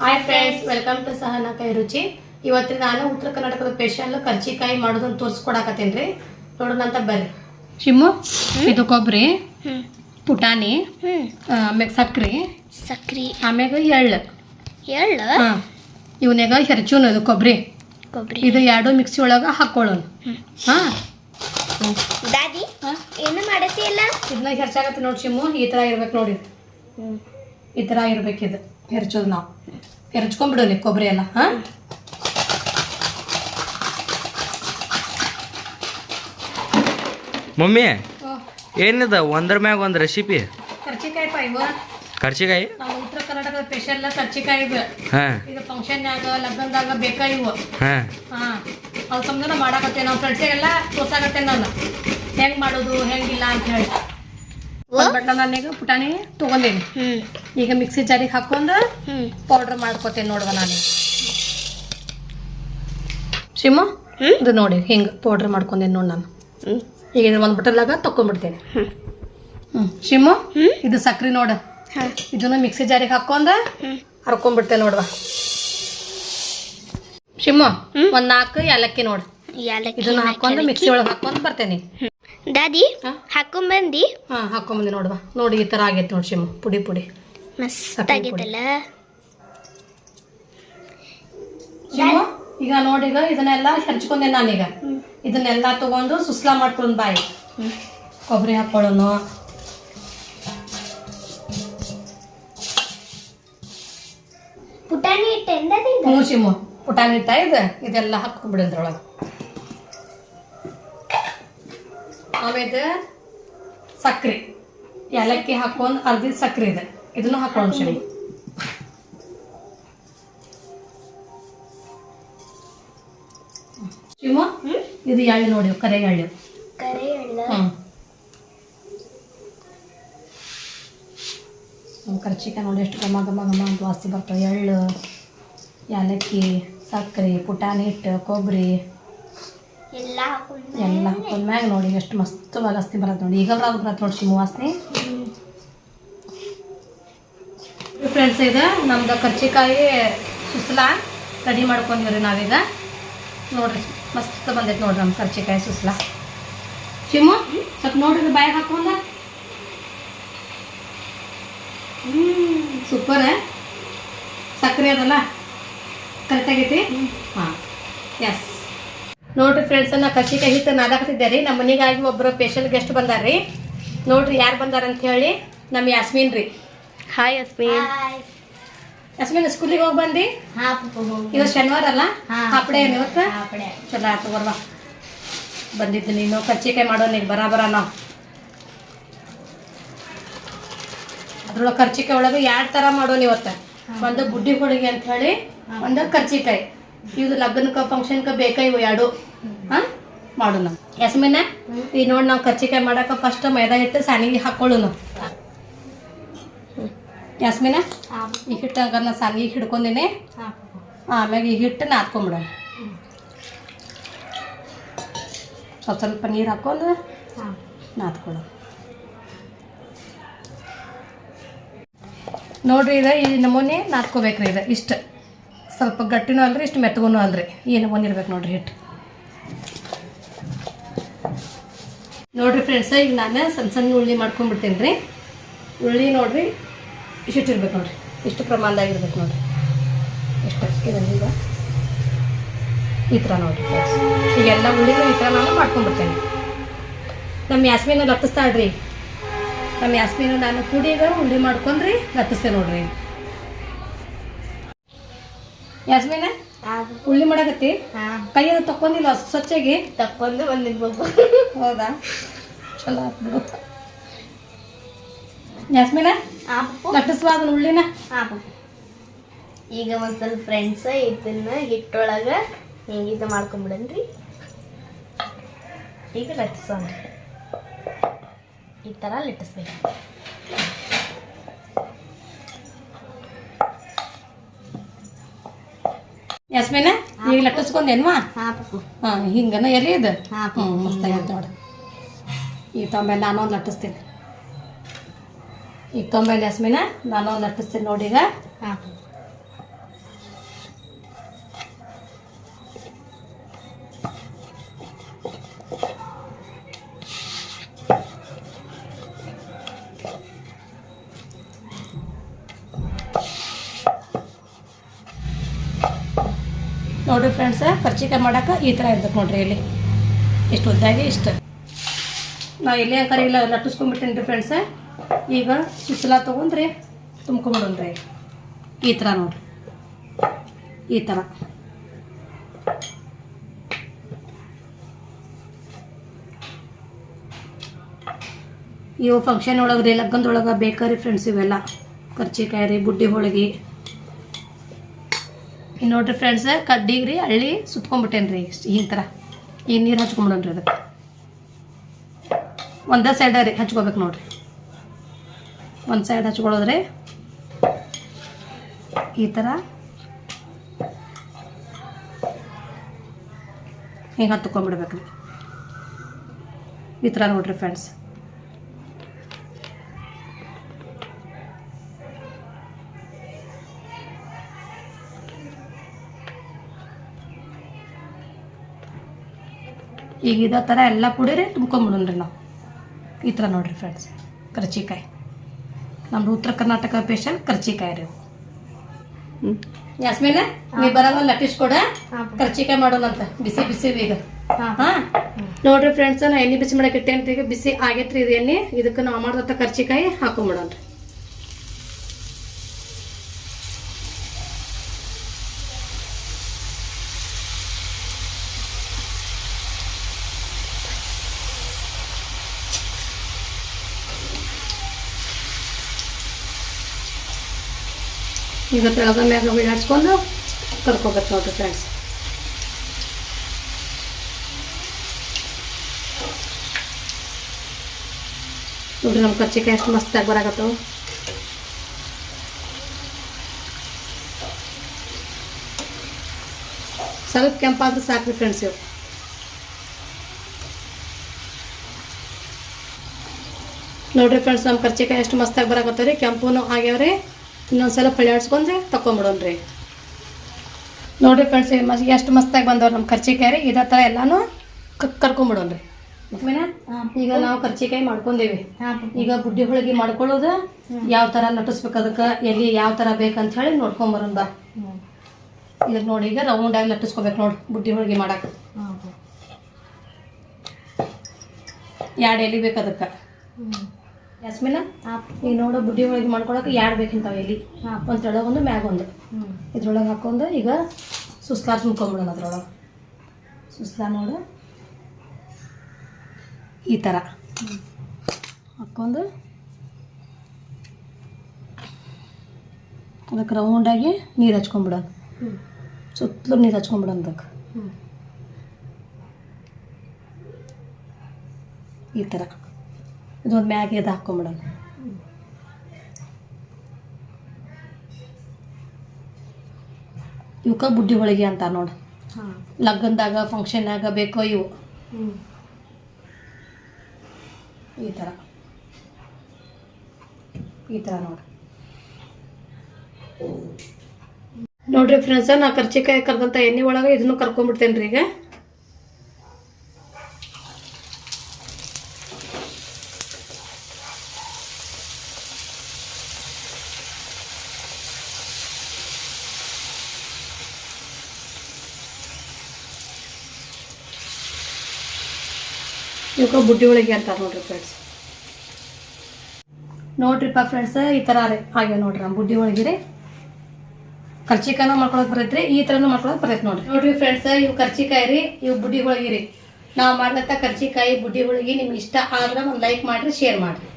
Hi friends welcome to Sahana ಕೈ ರುಚಿ ಇವತ್ತಿನ ನಾನು ಉತ್ತರ ಕರ್ನಾಟಕದ ಸ್ಪೆಷಲ್ ಕರ್ಜಿಕಾಯಿ ಮಾಡೋದನ್ನ ತೋರಿಸ್ಕೊಡಕತ್ತೀನಿ ರೀ ನೋಡೋಣಂತ ಬರ್ರಿ. ಶಿಮ್ಮು ಇದು ಕೊಬ್ಬರಿ ಪುಟಾಣಿ ಆಮ್ಯಾಗ ಸಕ್ರಿ ಸಕ್ರಿ. ಆಮ್ಯಾಗ ಎಳ್ಳು. ಎಳ್ಳು? ಹಾಂ. ಇವನ್ಯಾಗ ಹೆರ್ಚೂನು ಇದು ಕೊಬ್ಬರಿ. ಕೊಬ್ಬರಿ. ಇದು ಎರಡು ಮಿಕ್ಸಿ ಒಳಗೆ ಹಾಕ್ಕೊಳ್ಳೋಣ ಹಾಂ. ದಾದಿ ಏನು ಮಾಡತ್ತಿ ಇಲ್ಲ ಇದನ್ನ ಹೆರ್ಚಾಗತ್ತೆ ನೋಡಿ ಶಿಮ್ಮು ಈ ಥರ ಇರ್ಬೇಕು ನೋಡಿ ಈ ಥರ ಇರಬೇಕಿದು ಹೆರ್ಚೋದು ನಾವು. ಹೆರ್ಚ್ಕೊಂಡ್ಬಿಡೋಲಿ ಕೊಬ್ಬರಿ ಎಲ್ಲ ಹಾಂ? ಮಮ್ಮಿ ಏನಿದ ಒಂದ್ರ ಮ್ಯಾಗ ಒಂದ್ ರೆಸಿಪಿ ಕರ್ಚಿಕಾಯಿ ಪಾ ಇವ. ಕರ್ಚಿಕಾಯಿ? ನಾವು ಉತ್ತರ ಕರ್ನಾಟಕದ ಸ್ಪೆಷಲ್ ಕರ್ಚಿಕಾಯಿ ಇವು ಹಾಂ. ಇದು ಫಂಕ್ಷನ್ಯಾಗ ಲಗ್ನದಾಗ ಬೇಕಾ ಇವು. ಹಾಂ. ಹಾಂ. ಅವ್ರು ಸಂಬಂಧ ಮಾಡಾಕತ್ತೆ ನಾವು. ಫ್ರೆಂಡ್ಸಿಗೆಲ್ಲ ತೋರ್ಸಾಕತ್ತೆ ನಾನು. ಹೆಂಗೆ ಮಾಡೋದು ಹೆಂಗಿಲ್ಲ ಅಂತ ಹೇಳಿ. ನಾನೀಗ ಪುಟಾಣಿ ತಗೊಂಡೇನಿ. ಈಗ ಮಿಕ್ಸಿ ಜಾರಿಗೆ ಹಾಕೊಂಡು ಪೌಡರ್ ಮಾಡ್ಕೊತೇನೆ ನೋಡುವ ನಾನು ಶಿಮು ಇದು ನೋಡಿ ಹಿಂಗೆ ಪೌಡ್ರ್ ಮಾಡ್ಕೊಂಡೇನೆ ನೋಡಿ ನಾನು. ಈಗ ಇದು ಒಂದು ಬಟಲ್ದಾಗ ತಕೊಂಡ್ಬಿಡ್ತೇನೆ ಹ್ಞೂ ಶಿಮು ಇದು ಸಕ್ರೆ ನೋಡು. ಇದನ್ನು ಮಿಕ್ಸಿ ಜಾರಿಗೆ ಹಾಕೊಂಡು ಹರ್ಕೊಂಡ್ಬಿಡ್ತೇನೆ ನೋಡುವ. ಶಿಮು ಒಂದು ಒಂದ್ ನಾಲ್ಕು ಏಲಕ್ಕಿ ನೋಡು. ಇದನ್ನ ಹಾಕೊಂಡು ಮಿಕ್ಸಿ ಒಳಗೆ ಹಾಕೊಂಡು ಬರ್ತೇನೆ. ದಾದಿ? ಹಾಕೊಂಬಂದಿ ಹಾ ಹಾಕೊಂಬಂದಿ ನೋಡುವ. ನೋಡಿ ಈ ತರ ಆಗೈತೆ ನೋಡಿ ಶಿಮು. ಪುಡಿ ಪುಡಿ. ಮಸ್ತ್. ಆಗೈತಲ್ಲ. ಈಗ ನೋಡಿ ಈಗ ಇದನ್ನೆಲ್ಲ ಹೆರ್ಚ್ಕೊಂಡೆ ನಾನೀಗ. ಇದನ್ನೆಲ್ಲ ತಗೊಂಡು ಸುಸ್ಲಾ ಮಾಡ್ಕೊಂಡು ಬಾಯಿ. ಕೊಬ್ಬರಿ ಹಾಕೊಳ್ಳೋನು ಪುಟಾಣಿ ಹಿಟ್ಟು ಪುಟಾಣಿ ಹಿಟ್ಟ ಇದೆ. ಇದೆಲ್ಲ ಹಾಕೊಂಡ್ಬಿಡೋದ್ರೊಳಗೆ ಆಮೇಲೆ ಸಕ್ಕರೆ ಏಲಕ್ಕಿ ಹಾಕೊಂಡು ಅರ್ಧ ಸಕ್ಕರೆ ಇದೆ. ಇದನ್ನು ಹಾಕೊಂಡು ಶನಿ ಶಿವ ಇದು ಎಳ್ಳು ನೋಡಿ ಕರೆ ಎಳ್ಳು. ಕರೆ ಎಳ್ಳು. ಹ್ಞೂ ಕರ್ಚಿಕಾಯಿ ನೋಡಿ ಎಷ್ಟು ಗಮ ಘಮ ಘಮ ಅಂತ ವಾಸ್ತಿ ಬರ್ತವೆ. ಎಳ್ಳು ಏಲಕ್ಕಿ ಸಕ್ಕರೆ ಪುಟಾಣಿ ಹಿಟ್ಟು ಕೊಬ್ಬರಿ. ಎಲ್ಲ ಮ್ಯಾಗ ನೋಡಿ ಎಷ್ಟು ಮಸ್ತ್ ವಾಸನೆ ಬರತ್ತೆ ನೋಡಿ. ಈಗ ಬರೋದು ಬರತ್ತೆ ನೋಡಿ ಶಿಮು ವಾಸನೆ. ಫ್ರೆಂಡ್ಸ್ ಇದು ನಮ್ದು ಕರ್ಚಿಕಾಯಿ ಸುಸಲ ರೆಡಿ ಮಾಡ್ಕೊಂಡಿವ್ರಿ ನಾವೀಗ. ನೋಡ್ರಿ ಮಸ್ತ್ ಬಂದೈತೆ ನೋಡ್ರಿ ನಮ್ಮ ಕರ್ಚಿಕಾಯಿ ಸುಸಲ. ಶಿಮು ಸ್ವಲ್ಪ ನೋಡ್ರಿ ಬಾಯಿ ಹಾಕೊಂಡ. ಸೂಪರ್ ಸಕ್ಕರೆ ಅದಲ್ಲ? ಕರೆಕ್ಟ್ ಆಗೈತಿ? ಹಾಂ. ಎಸ್ ನೋಡ್ರಿ ಫ್ರೆಂಡ್ಸ್ ನಾ ಕರ್ಚಿಕಾಯಿ ಹಿಟ್ಟು ನಾದಾಕತ್ತಿದ್ದೆ ರೀ ನಮ್ಮ ಮನೆಗಾಗಿ ಒಬ್ಬರು ಸ್ಪೆಷಲ್ ಗೆಸ್ಟ್ ಬಂದಾರ್ರಿ. ನೋಡ್ರಿ ಯಾರು ಬಂದಾರ ಅಂತ ಹೇಳಿ ನಮ್ಮ ಯಾಸ್ಮೀನ್ ರೀ ಹಾಯ್ ಅಸ್ಮಿನ್ ಯಾಸ್ಮೀನ್ ಸ್ಕೂಲಿಗೆ ಹೋಗಿ ಬಂದಿ? ಹಾ ಇವತ್ತು ಶನಿವಾರ ಅಲ್ಲ? ಹಾ. ಹಾಪಡೆ ಏನು ಇವತ್ತು. ಚಲೋ ಆಯ್ತು ಬರ್ವ. ಬಂದಿದ್ದು ನೀನು ಕರ್ಚಿಕಾಯಿ ಮಾಡೋಣ ನೀನು ಬರಾಬರ ನಾವು ಅದ್ರೊಳಗೆ ಕರ್ಚಿಕಾಯಿ ಒಳಗೆ ಎರಡು ಥರ ಮಾಡೋಣ ಇವತ್ತು. ಒಂದು ಬುಡ್ಡಿ ಹೋಳಿಗೆ ಅಂತ ಹೇಳಿ ಒಂದು ಕರ್ಚಿಕಾಯಿ. ಇದು ಲಗ್ನಕ್ಕೆ ಫಂಕ್ಷನ್ಕ ಬೇಕಾ ಇವು ಎರಡು? ಹಾಂ? ಮಾಡೋಣ ಯಸ್ಮಿನ, ಈ ನೋಡಿ ನಾವು ಕರ್ಚಿಕಾಯಿ ಮಾಡಕ ಫಸ್ಟ್ ಮೈದಾ ಹಿಟ್ಟು ಸಾನಿಗೆ ಹಾಕೊಳ್ಳೋಣ ಯಸ್ಮಿನ, ಈ ಹಿಟ್ಟು ಹಂಗಾರೆ ನಾನು ಸಾನಿಗೆ ಹಿಡ್ಕೊಂಡೀನಿ ಆಮ್ಯಾಗ ಈ ಹಿಟ್ಟು ನಾದ್ಕೊಂಬಿಡೋಣ ಸ್ವಲ್ಪ ಸ್ವಲ್ಪ ನೀರು ಹಾಕೊಂಡು ನಾದ್ಕೊಳ ನೋಡ್ರಿ ಇದು, ಈ ನಮೂನೆ ನಾದ್ಕೋಬೇಕ್ರಿ ಇದು, ಇಷ್ಟು. ಸ್ವಲ್ಪ ಗಟ್ಟಿನೂ ಅಲ್ರಿ, ಇಷ್ಟು ಮೆತ್ತಗೂ ಅಲ್ರಿ. ಏನು ಬಂದಿರ್ಬೇಕು ನೋಡ್ರಿ ಹಿಟ್ಟು. ನೋಡ್ರಿ ಫ್ರೆಂಡ್ಸ ಈಗ ನಾನು ಸಣ್ಣ ಸಣ್ಣ ಉಳ್ಳಿ ಮಾಡ್ಕೊಂಡ್ಬಿಡ್ತೀನಿ ರೀ ಉಳ್ಳಿ ನೋಡ್ರಿ, ಇಷ್ಟು ಇರ್ಬೇಕು ನೋಡ್ರಿ. ಇಷ್ಟು ಪ್ರಮಾಣದಾಗಿರ್ಬೇಕು ನೋಡ್ರಿ. ಇದನ್ನ ಈಗ ಈ ಥರ ನೋಡ್ರಿ ಫ್ರೆಂಡ್ಸ್ ಈಗೆಲ್ಲ ಉಳ್ಳಿನೂ ಈ ಥರ ನಾನು ಮಾಡ್ಕೊಂಡ್ಬಿಡ್ತೇನೆ. ನಮ್ಮ ಯಾಸ್ಮೀನು ಲಟ್ಟಿಸ್ತಾಳ್ರಿ ನಮ್ಮ ಯಾಸ್ಮೀನು ನಾನು ಕುಡಿಗ ಉಳ್ಳಿ ಮಾಡ್ಕೊಂಡ್ರಿ ಲತ್ತಿಸ್ತೇನೆ ನೋಡ್ರಿ. ಯಾಸ್ಮೀನ? ಉಳ್ಳಿ ಮಾಡಕತ್ತಿ? ಕೈ ಅದು ತಕ್ಕೊಂಡಿಲ್ಲ ಸ್ವಚ್ಛಾಗಿ? ತಕ್ಕೊಂಡು ಬಂದಿರ್ಬೇಕು ಹೌದಾ? ಚಲೋ ಬಿಡು. ಯಾಸ್ಮೀನ? ಲಟ್ಟಿಸುವ ಅದನ್ನ ಉಳ್ಳಿನ? ಈಗ ಒಂದ್ ಸ್ವಲ್ಪ ಫ್ರೆಂಡ್ಸ್ ಇದನ್ನ ಹಿಟ್ಟೊಳಗ ಹಿಂಗೆ ಇದು ಮಾಡ್ಕೊಂಬಿಡನ್ರಿ. ಈಗ ಲಟ್ಟಿಸೋಣ ಈ ಥರ ಲಟ್ಟಿಸ್ಬೇಕು. ಯಾಸ್ಮೀನ ಈಗ ಲಟ್ಟಿಸ್ಕೊಂಡೇನ್ವಾ? ಹಾಂ ಹಿಂಗನ ಎಲ್ಲಿ ಇದು ಹ್ಞೂ ಮಸ್ತಾಗೈತೆ ನೋಡಿ. ಈಗ ತೊಂಬೈಲಿ ನಾನು ಒಂದು ಲಟ್ಟಿಸ್ತೀನಿ. ಈ ತೊಂಬೈಲಿ ಯಸ್ಮಿನ ನಾನು ಒಂದು ಲಟ್ಟಿಸ್ತೀನಿ ನೋಡಿ ಈಗ. ಹಾಂ ನೋಡಿರಿ ಫ್ರೆಂಡ್ಸ ಕರ್ಚಿಕಾಯಿ ಮಾಡಕ್ಕೆ ಈ ಥರ ಇರ್ಬೇಕು ನೋಡ್ರಿ ಇಲ್ಲಿ. ಇಷ್ಟು ಉದ್ದಾಗಿ, ಇಷ್ಟು. ನಾವು ಅಂಕರ್ ಇಲ್ಲ ಲಟ್ಟಿಸ್ಕೊಂಡ್ಬಿಟ್ಟೇನಿ ರೀ ಫ್ರೆಂಡ್ಸ ಈಗ ಸುಸಲ ತೊಗೊಂಡ್ರಿ ತುಂಬ್ಕೊಂಬಿಡೋಣ್ರಿ ಈ ಥರ ನೋಡ್ರಿ. ಈ ಥರ ಇವು ಫಂಕ್ಷನ್ ಒಳಗೆ ರೀ ಲಗ್ನದೊಳಗೆ ಬೇಕಾರಿ ಫ್ರೆಂಡ್ಸ್ ಇವೆಲ್ಲ. ಕರ್ಚಿಕಾಯಿ ರೀ, ಬುಡ್ಡಿ ಹೋಳಿಗೆ. ಇನ್ನು ನೋಡ್ರಿ ಫ್ರೆಂಡ್ಸ್ ಕಡ್ಡಿಗೆ ರೀ ಹಳ್ಳಿ ಸುತ್ಕೊಂಡ್ಬಿಟ್ಟೇನಿ ರೀ ಈ ಥರ ಈ ನೀರು ಹಚ್ಕೊಂಬಿಡೋಣ್ರಿ ಅದಕ್ಕೆ. ಒಂದೇ ಸೈಡ ರೀ ಹಚ್ಕೋಬೇಕು ನೋಡ್ರಿ. ಒಂದು ಸೈಡ್ ಹಚ್ಕೊಳ್ಳೋದ್ರಿ. ಈ ಥರ ಹಿಂಗೆ ಹತ್ಕೊಂಡ್ಬಿಡ್ಬೇಕು ರೀ ಈ ಥರ ನೋಡ್ರಿ ಫ್ರೆಂಡ್ಸ್ ಈಗ ಇದೇ ಥರ ಎಲ್ಲ ಕುಡೀರಿ ತುಂಬ್ಕೊಂಬಿಡೋಣ್ರಿ ನಾವು. ಈ ಥರ ನೋಡಿರಿ ಫ್ರೆಂಡ್ಸ್ ಕರ್ಚಿಕಾಯಿ. ನಮ್ದು ಉತ್ತರ ಕರ್ನಾಟಕ ಸ್ಪೆಷಲ್ ಕರ್ಚಿಕಾಯಿ ರೀ ಯಾಸ್ಮೀನ ನೀ ಬರಲ್ಲ ಲಟ್ಟಿಸ್ ಕೊಡ. ಕರ್ಚಿಕಾಯಿ ಮಾಡೋಣಂತ ಬಿಸಿ ಬಿಸಿ ಈಗ ಹಾಂ ನೋಡ್ರಿ ಫ್ರೆಂಡ್ಸ್ ನಾ ಎಣ್ಣೆ ಬಿಸಿ ಮಾಡಕ್ಕೆ ಇಟ್ಟೇನ್ರಿ ಈಗ ಬಿಸಿ ಆಗೈತ್ರಿ ಇದು ಎಣ್ಣೆ. ಇದಕ್ಕೆ ನಾವು ಮಾಡಿದಂಥ ಕರ್ಚಿಕಾಯಿ ಹಾಕೊಂಬಿಡೋಣ್ರಿ. ಈಗ ತೆಳಗ ಮ್ಯಾಗ ಬಿಡಾಡ್ಸ್ಕೊಂಡು ಕರ್ಕೋಬೇಕು ನೋಡ್ರಿ ಫ್ರೆಂಡ್ಸ್ ನೋಡ್ರಿ ನಮ್ಮ ಕರ್ಚಿಕಾಯಿ ಎಷ್ಟು ಮಸ್ತಾಗಿ ಬರಾಕತ್ತವು. ಸ್ವಲ್ಪ ಕೆಂಪಾದ್ರೆ ಸಾಕ್ರಿ ಫ್ರೆಂಡ್ಸ್ ಇವು ನೋಡ್ರಿ ಫ್ರೆಂಡ್ಸ್ ನಮ್ಮ ಕರ್ಚಿಕಾಯಿ ಎಷ್ಟು ಮಸ್ತಾಗಿ ಬರಾಕತ್ತವ್ರಿ. ಕೆಂಪುನು ಆಗ್ಯಾವ್ರಿ. ಇನ್ನೊಂದ್ಸಲ ಪಳ್ಯಾಡ್ಸ್ಕೊಂಡ್ರೆ ರೀ ನೋಡ್ರಿ ಫ್ರೆಂಡ್ಸ್ ಎಷ್ಟು ಮಸ್ತಾಗಿ ಬಂದವ್ರು ನಮ್ಮ ಕರ್ಚಿಕಾಯಿ ಇದೇ ಥರ ಎಲ್ಲಾನು ಕರ್ಕೊಂಬಿಡೋಣ ರೀ ಮತ್ಮೇನ ಈಗ ನಾವು ಕರ್ಚಿಕಾಯಿ ಮಾಡ್ಕೊಂಡೇವಿ. ಈಗ ಬುಡ್ಡಿ ಹೋಳಿಗೆ ಮಾಡ್ಕೊಳ್ಳೋದು ಯಾವ ಥರ ಲಟ್ಟಿಸ್ಬೇಕು ಅದಕ್ಕೆ ಎಲ್ಲಿ ಯಾವ ಥರ ಬೇಕಂತ ಹೇಳಿ ನೋಡ್ಕೊಂಬರೋಣ ಬಾ. ಈಗ ನೋಡಿ ಈಗ ರೌಂಡಾಗಿ ಲಟ್ಟಿಸ್ಕೋಬೇಕು ನೋಡಿ ಬುಡ್ಡಿ ಹೋಳಿಗೆ ಮಾಡಕ್ಕೆ ಎರಡು ಎಲೆ ಬೇಕು ಅದಕ್ಕೆ. ಯಾಸ್ಮಿನ? ಈಗ ನೋಡು ಬುಡ್ಡಿ ಒಳಗೆ ಮಾಡ್ಕೊಳಕ್ಕೆ ಎರಡು ಬೇಕಿಂತಾವ ಎಲಿ? ಒಂದು ತೆಳಗೊಂದು ಮ್ಯಾಗೊಂದು. ಇದ್ರೊಳಗೆ ಹಾಕೊಂಡು ಈಗ ಸುಸ್ಲಾ ತುಂಬ್ಕೊಂಬಿಡೋಣ ಅದ್ರೊಳಗೆ. ಸುಸ್ಲಾ ನೋಡು. ಈ ಥರ ಹಾಕ್ಕೊಂಡು ಅದಕ್ಕೆ ರೌಂಡಾಗಿ ನೀರು ಹಚ್ಕೊಂಬಿಡೋಣ. ಸುತ್ತಲೂ ನೀರು ಹಚ್ಕೊಂಬಿಡೋಣ ಅದಕ್ಕೆ. ಈ ಥರ ಇದೊಂದು ಮ್ಯಾಗೆ ಇದು ಹಾಕೊಂಬಿಡೋಣ. ಇವಕ್ಕ ಬುಡ್ಡಿ ಹೋಳಿಗೆ ಅಂತ ನೋಡಿ. ಲಗ್ನದಾಗ ಫಂಕ್ಷನ್ನಾಗ ಬೇಕೋ ಇವು ಈ ಥರ ಈ ಥರ ನೋಡಿ. ನೋಡ್ರಿ ಫ್ರೆಂಡ್ಸ ನಾ ಕರ್ಚಿಕಾಯಿ ಕರ್ದಂಥ ಎಣ್ಣೆ ಒಳಗೆ ಇದನ್ನು ಕರ್ಕೊಂಡ್ಬಿಡ್ತೇನೆ ರೀ ಈಗ. ಇವಕ್ಕೆ ಬುಡ್ಡಿ ಹೋಳಿಗೆ ಅಂತಾರೆ ನೋಡ್ರಿ ಫ್ರೆಂಡ್ಸ್ ನೋಡ್ರಿಪ್ಪ ಫ್ರೆಂಡ್ಸ್ ಈ ಥರ ರೀ, ಹಾಗೆ ನೋಡ್ರಿ ನಮ್ಮ ಬುಡ್ಡಿ ಹೋಳಿಗೆ ರೀ. ಕರ್ಚಿಕಾಯಿನ ಮಾಡ್ಕೊಳಕ್ ಬರೈತ್ರಿ, ಈ ಥರನೂ ಮಾಡ್ಕೊಳಕ್ ಬರೈತೆ ನೋಡ್ರಿ. ನೋಡ್ರಿ ಫ್ರೆಂಡ್ಸ್ ಇವು ಕರ್ಚಿಕಾಯಿ ರೀ, ಇವು ಬುಡ್ಡಿ ಹೋಳಿಗೆ ರೀ. ನಾವು ಮಾಡಿದಂಥ ಕರ್ಚಿಕಾಯಿ ಬುಡ್ಡಿ ಹೋಳಿಗೆ ನಿಮ್ಗೆ ಇಷ್ಟ ಆದ್ರೆ ಒಂದು ಲೈಕ್ ಮಾಡಿರಿ ಶೇರ್ ಮಾಡಿರಿ.